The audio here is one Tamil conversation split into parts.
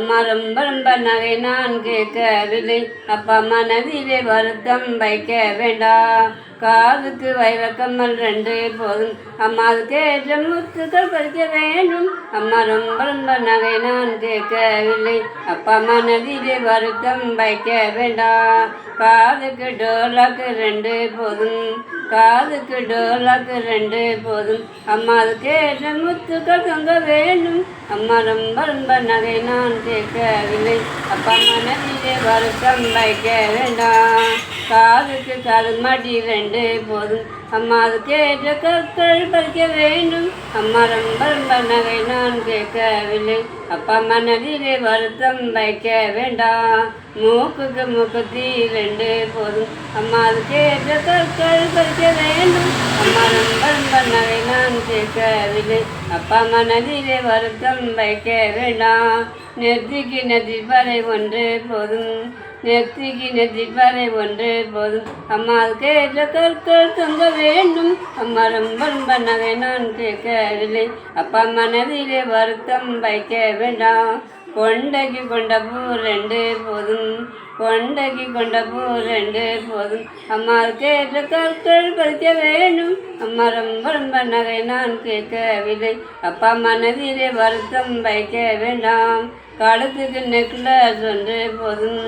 அம்மா ரொம்ப ரொம்ப நகை நான் கேட்கவில்லை. அப்பா மனதிலே வருத்தம் வைக்க வேண்டாம். காதுக்கு வைரக்கம்மல் ரெண்டே போதும். அம்மாவுக்கு ஏற்ற முத்துக்கள் பறிக்க வேண்டும். அம்மா ரொம்ப ரொம்ப நகை நான் கேட்கவில்லை. அப்பா அம்மா நதியிலே வருத்தம் வைக்க வேண்டாம். காதுக்கு டோலாக்கு ரெண்டு போதும். காதுக்கு டோலாக்கு ரெண்டு போதும். அம்மாவுக்கு ஏற்ற முத்துக்கள் தொங்க வேண்டும். அம்மா ரொம்ப ரொம்ப நகை நான் கேட்கவில்லை. அப்பா மனதிலே வருத்தம் வைக்க வேண்டாம் காதுக்கு காது மாட்டி ரெண்டு போதும் அம்மா அதுக்கு ஏற்ற கற்கள் பறிக்க வேண்டும். அம்மா ரொம்ப ரொம்ப நகை நான் கேட்கவில்லை அப்பா மனதிலே வருத்தம் வைக்க வேண்டாம் மூக்குக்கு மூக்குத்தி ரெண்டு போதும் அம்மா அதுக்கு ஏற்ற கற்கள் பறிக்க வேண்டும் அம்மா ரொம்ப ரொம்ப நகை நான் கேட்கவில்லை அப்பா மனதிலே வருத்தம் வைக்க வேண்டாம் நெத்திக்கு நெத்தி ஒன்று போதும் நெத்திக்கு நெத்திப்பறை ஒன்று போதும் அம்மாவுக்கு ஏற்ற கற்கள் தொங்க வேண்டும் அம்மா ரொம்ப ரொம்ப நகை நான் கேட்கவில்லை. அப்பா மனதிலே வருத்தம் வைக்க வேண்டாம். கொண்டகி கொண்ட பூ ரெண்டு போதும் கொண்டகி கொண்ட பூ ரெண்டு போதும். அம்மா கேட்ட கற்கள் பறிக்க வேணும் அம்மா ரொம்ப ரொம்ப நகை நான் கேட்கவில்லை. அப்பா மனதிலே வருத்தம் வைக்க வேண்டாம். காலத்துக்கு நெக்லஸ் ஒன்று போதும்.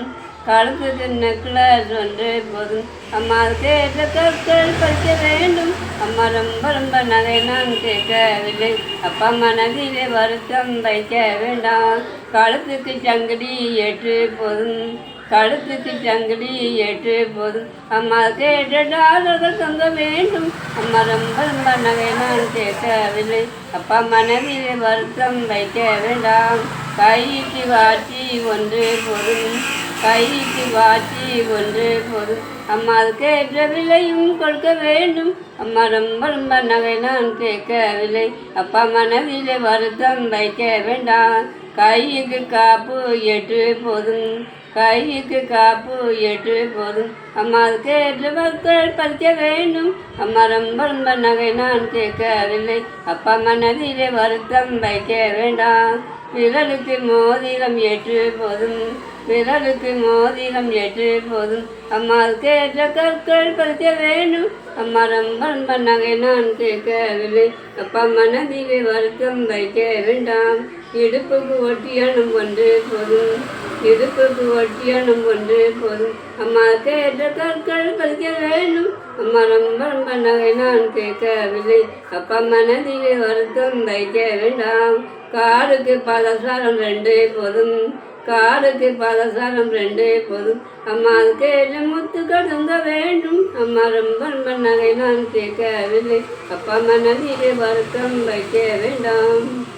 கழுத்துக்கு நெக்லஸ் ஒன்று போதும். அம்மா கேட்ட கற்கள் படிக்க வேண்டும். அம்மா ரொம்ப ரொம்ப நகை நான் கேட்கவில்லை. அப்பா அம்மா நகையிலே வருத்தம் வைக்க வேண்டாம். கழுத்துக்கு சங்கடி ஏற்று போதும். கழுத்துக்கு சங்கடி ஏற்று போதும். அம்மா கேட்ட டாலர்கள் தொங்க வேண்டும். அம்மா ரொம்ப ரொம்ப நகை நான் கேட்கவில்லை. அப்பா மனதிலே வருத்தம் வைக்க வேண்டாம். கைக்கு வாட்டி ஒன்று போதும். கைக்கு வாட்டி ஒன்று போதும் அம்மா என்ற விலையும் கொடுக்க வேண்டும். அம்மா ரொம்ப ரொம்ப நகை நான் கேட்கவில்லை. அப்பா மனதில் வருத்தம் வைக்க வேண்டாம். கைக்கு காப்பு எட்டு போதும். கைக்கு காப்பு எட்டு போதும். அம்மாவுக்கு ஏற்ற பக்தர் பறிக்க வேண்டும். அம்மா ரொம்ப ரொம்ப நகை நான் கேட்கவில்லை. அப்பா மனதிலே வருத்தம் வைக்க வேண்டாம். விரலுக்கு மோதிரம் எட்டு போதும். விரலுக்கு மோதிரம் எட்டு போதும். அம்மாவுக்கு ஏற்ற கற்கள் பறிக்க வேண்டும். அம்மா ரொம்ப ரொம்ப நகை நான் கேட்கவில்லை. அப்பா மனதிலே வருத்தம் வைக்க வேண்டாம். இடுப்புக்கு ஒட்டியனும் ஒன்று போதும். இடுப்புக்கு ஒட்டியானம் ஒன்றே போதும் அம்மாவுக்கு ஏற்ற கற்கள் பதிக்க வேண்டும். அம்மா ரொம்ப ரொம்ப நகை நான் கேட்கவில்லை. அப்பா மனதிலே வருத்தம் வைக்க வேண்டாம். காருக்கு பலசாரம் ரெண்டே போதும். காருக்கு பலசாரம் ரெண்டே போதும். அம்மாவுக்கு ஏற்ற முத்துக்கள் தொங்க வேண்டும். அம்மா ரொம்ப ரொம்ப நகை நான் கேட்கவில்லை. அப்பா மனதிலே வருத்தம் வைக்க வேண்டாம்.